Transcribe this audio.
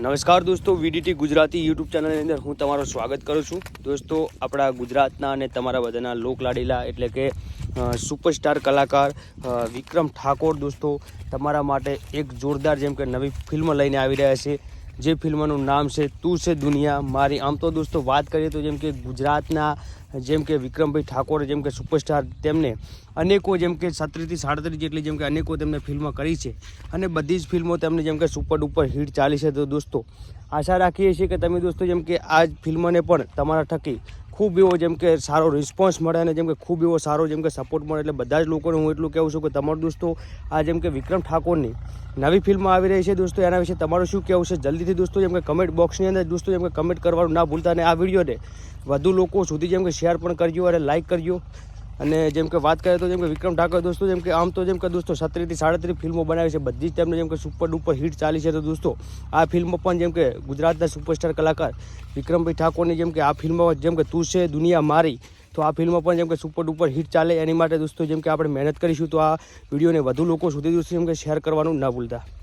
નમસ્કાર દોસ્તો VDT Gujarati YouTube ચેનલની અંદર હું તમારું સ્વાગત કરું છું. દોસ્તો, આપણા ગુજરાતના અને તમારા બધાના લોકલાડીલા એટલે કે સુપરસ્ટાર કલાકાર વિક્રમ ઠાકોર દોસ્તો, તમારા માટે એક જોરદાર જેમ કે નવી ફિલ્મ લઈને આવી રહ્યા છે. જે ફિલ્મનું નામ છે તું છે દુનિયા. મારી, આમ તો દોસ્તો વાત કરીએ તો જેમ કે ગુજરાતના, જેમ કે વિક્રમભાઈ ઠાકોર જેમ કે સુપરસ્ટાર તેમને અનેકો જેમ કે સત્રીથી સાડત્રીસ જેટલી જેમ કે અનેકો તેમને ફિલ્મ કરી છે અને બધી જ ફિલ્મો તેમને જેમ કે સુપર ડુપર હિટ ચાલી છે તો દોસ્તો, આશા રાખીએ છીએ કે તમે દોસ્તો જેમ કે આ જ ફિલ્મને પણ તમારા થકી ખૂબ એવો જેમ કે સારો રિસ્પોન્સ મળે અને જેમ કે ખૂબ એવો સારો જેમ કે સપોર્ટ મળે એટલે બધા જ લોકોને હું એટલું કહેવું છું કે તમારું દોસ્તો, આ જેમ કે વિક્રમ ઠાકોરની નવી ફિલ્મ આવી રહી છે દોસ્તો, એના વિશે તમારું શું કહેવું છે? જલ્દીથી દોસ્તો, જેમ કે કમેન્ટ બોક્સની અંદર દોસ્તો, જેમ કે કમેન્ટ કરવાનું ના ભૂલતા અને આ વિડીયોને વધુ લોકો સુધી જેમ કે શેર પણ કરજો અને લાઇક કરજો. અને જેમ કે વાત કરીએ તો જેમ કે વિક્રમ ઠાકોર દોસ્તો જેમ કે આમ તો જેમ કે દોસ્તો સત્રીથી સાડત્રીસ ફિલ્મો બનાવી છે બધી જ તેમને જેમ કે સુપર ડુપર હિટ ચાલી છે તો દોસ્તો આ ફિલ્મ પણ જેમ કે ગુજરાતના સુપરસ્ટાર કલાકાર વિક્રમભાઈ ઠાકોરની જેમ કે આ ફિલ્મ જેમ કે તું છે દુનિયા મારી તો આ ફિલ્મ પણ જેમ કે સુપર ડુપર હિટ ચાલે એની માટે દોસ્તો જેમ કે આપણે મહેનત કરીશું તો આ વિડીયોને વધુ લોકો સુધી દોસ્તો જેમ કે શેર કરવાનું ના ભૂલતા